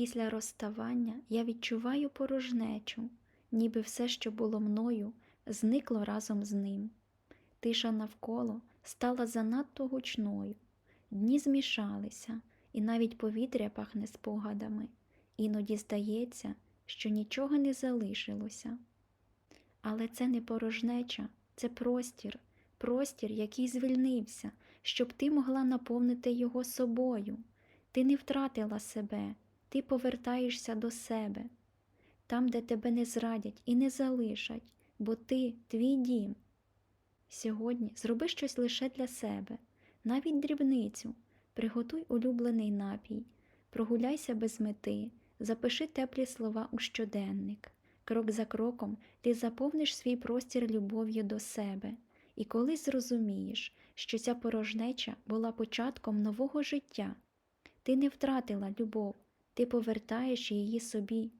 Після розставання я відчуваю порожнечу, ніби все, що було мною, зникло разом з ним. Тиша навколо стала занадто гучною, дні змішалися, і навіть повітря пахне спогадами. Іноді здається, що нічого не залишилося. Але це не порожнеча, це простір, простір, який звільнився, щоб ти могла наповнити його собою. Ти не втратила себе, ти повертаєшся до себе, там, де тебе не зрадять і не залишать, бо ти твій дім. Сьогодні зроби щось лише для себе, навіть дрібницю, приготуй улюблений напій, прогуляйся без мети, запиши теплі слова у щоденник. Крок за кроком ти заповниш свій простір любов'ю до себе, і колись зрозумієш, що ця порожнеча була початком нового життя. Ти не втратила любов, ти повертаєш її собі.